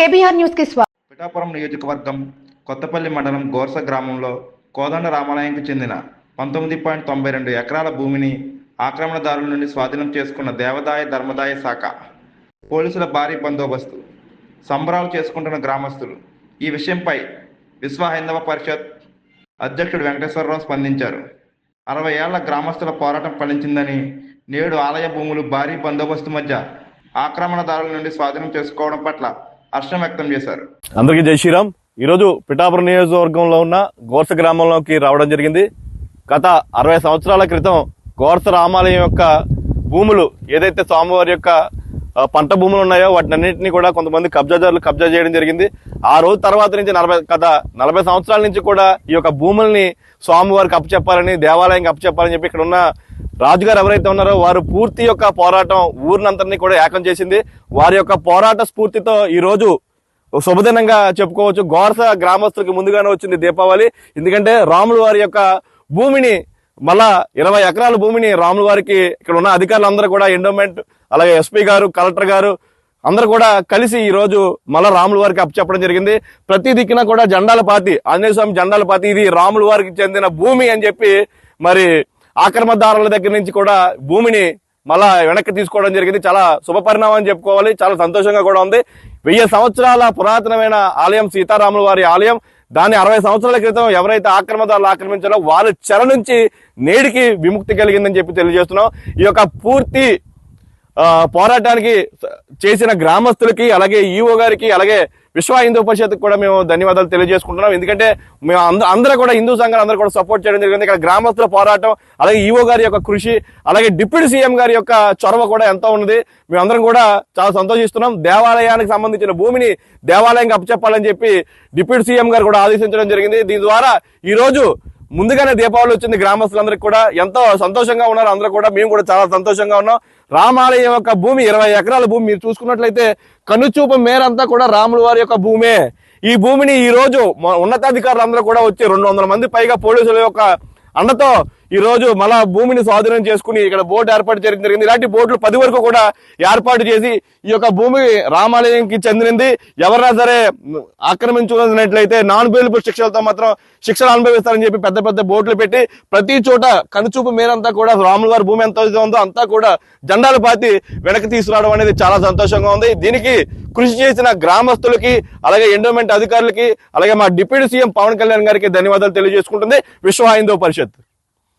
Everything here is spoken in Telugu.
కేబీఆర్ న్యూస్కి స్వాగతం పిఠాపురం నియోజకవర్గం కొత్తపల్లి మండలం గోర్స గ్రామంలో కోదండ రామాలయంకి చెందిన పంతొమ్మిది పాయింట్ తొంభై రెండు ఎకరాల భూమిని ఆక్రమణదారుల నుండి స్వాధీనం చేసుకున్న దేవదాయ ధర్మదాయ శాఖ పోలీసుల భారీ బందోబస్తు సంబరాలు చేసుకుంటున్న గ్రామస్తులు. ఈ విషయంపై విశ్వ హైందవ పరిషత్ అధ్యక్షుడు వెంకటేశ్వరరావు స్పందించారు. అరవై ఏళ్ళ గ్రామస్తుల పోరాటం ఫలించిందని నేడు ఆలయ భూములు భారీ బందోబస్తు మధ్య ఆక్రమణదారుల నుండి స్వాధీనం చేసుకోవడం పట్ల హర్షం వ్యక్తం చేశారు. అందరికీ జై శ్రీరామ్. ఈరోజు పిఠాపురం నియోజకవర్గంలో ఉన్న గోర్స గ్రామంలోకి రావడం జరిగింది. గత అరవై సంవత్సరాల క్రితం గోర్స రామాలయం యొక్క భూములు ఏదైతే స్వామివారి యొక్క పంట భూములు ఉన్నాయో వాటినన్నింటినీ కూడా కొంతమంది కబ్జాదారులు కబ్జా చేయడం జరిగింది. ఆ రోజు తర్వాత నుంచి నలభై గత నలభై సంవత్సరాల నుంచి కూడా ఈ యొక్క భూముల్ని స్వామివారికి అప్పచెప్పాలని దేవాలయంకి అప్పచెప్పాలని చెప్పి ఇక్కడ ఉన్న రాజుగారు ఎవరైతే ఉన్నారో వారు పూర్తి యొక్క పోరాటం ఊరినంతరినీ కూడా ఏకం చేసింది. వారి యొక్క పోరాట స్ఫూర్తితో ఈరోజు శుభదినంగా చెప్పుకోవచ్చు. గోరస గ్రామస్తులకి ముందుగానే వచ్చింది దీపావళి. ఎందుకంటే రాముల వారి యొక్క భూమిని మళ్ళా ఇరవై ఎకరాల భూమిని రాములు వారికి ఇక్కడ ఉన్న అధికారులందరూ కూడా ఎండోమెంట్ అలాగే ఎస్పీ గారు కలెక్టర్ గారు అందరూ కూడా కలిసి ఈ రోజు మళ్ళా రాముల వారికి అప్పచెప్పడం జరిగింది. ప్రతి దిక్కున కూడా జెండాల పాతి ఆంజనేయ స్వామి జెండాల పాతి ఇది రాముల వారికి చెందిన భూమి అని చెప్పి మరి ఆక్రమదారుల దగ్గర నుంచి కూడా భూమిని మళ్ళా వెనక్కి తీసుకోవడం జరిగింది. చాలా శుభ పరిణామం అని చెప్పుకోవాలి. చాలా సంతోషంగా కూడా ఉంది. వెయ్యి సంవత్సరాల పురాతనమైన ఆలయం సీతారాముల వారి ఆలయం. దాన్ని అరవై సంవత్సరాల క్రితం ఎవరైతే ఆక్రమదారులు ఆక్రమించారో వారి చెర నుంచి నేడికి విముక్తి కలిగిందని చెప్పి తెలియజేస్తున్నాం. ఈ యొక్క పూర్తి పోరాటానికి చేసిన గ్రామస్తులకి అలాగే ఈఓ గారికి అలాగే విశ్వ హిందూ పరిషత్ కూడా మేము ధన్యవాదాలు తెలియజేసుకుంటున్నాం. ఎందుకంటే మేము అంద అందరూ కూడా హిందూ సంఘాలు అందరూ కూడా సపోర్ట్ చేయడం జరిగింది. ఇక్కడ గ్రామస్తుల పోరాటం అలాగే ఈఓ గారి యొక్క కృషి అలాగే డిప్యూటీ సీఎం గారి యొక్క చొరవ కూడా ఎంతో ఉన్నది. మేమందరం కూడా చాలా సంతోషిస్తున్నాం. దేవాలయానికి సంబంధించిన భూమిని దేవాలయంకి అప్పచెప్పాలని చెప్పి డిప్యూటీ సీఎం గారు కూడా ఆదేశించడం జరిగింది. దీని ద్వారా ఈరోజు ముందుగానే దీపావళి వచ్చింది గ్రామస్తులందరికీ కూడా ఎంతో సంతోషంగా ఉన్నారు. అందరూ కూడా మేము కూడా చాలా సంతోషంగా ఉన్నాం. రామాలయం యొక్క భూమి ఇరవై ఎకరాల భూమి మీరు చూసుకున్నట్లయితే కనుచూపు మేరంతా కూడా రాముల వారి యొక్క భూమే. ఈ భూమిని ఈ రోజు ఉన్నతాధికారులు అందరూ కూడా వచ్చి రెండు వందల మంది పైగా పోలీసుల యొక్క అండతో ఈ రోజు మళ్ళా భూమిని స్వాధీనం చేసుకుని ఇక్కడ బోర్డు ఏర్పాటు చేయడం జరిగింది. ఇలాంటి బోర్డులు పది వరకు కూడా ఏర్పాటు చేసి ఈ యొక్క భూమి రామాలయంకి చెందినది ఎవరైనా సరే ఆక్రమించుకున్నట్లయితే నాన్ బెయిలబుల్ శిక్షలతో మాత్రం శిక్షలు అనుభవిస్తారని చెప్పి పెద్ద పెద్ద బోర్డులు పెట్టి ప్రతి చోట కనుచూపు మేరంతా కూడా రాముల వారి భూమి ఎంత అయితే ఉందో అంతా కూడా జెండాలు పాతి వెనక్కి తీసుకురావడం అనేది చాలా సంతోషంగా ఉంది. దీనికి కృషి చేసిన గ్రామస్తులకి అలాగే ఎండోమెంట్ అధికారులకి అలాగే మా డిప్యూటీ సీఎం పవన్ కళ్యాణ్ గారికి ధన్యవాదాలు తెలియజేసుకుంటుంది. విశ్వ హిందూ పరిషత్.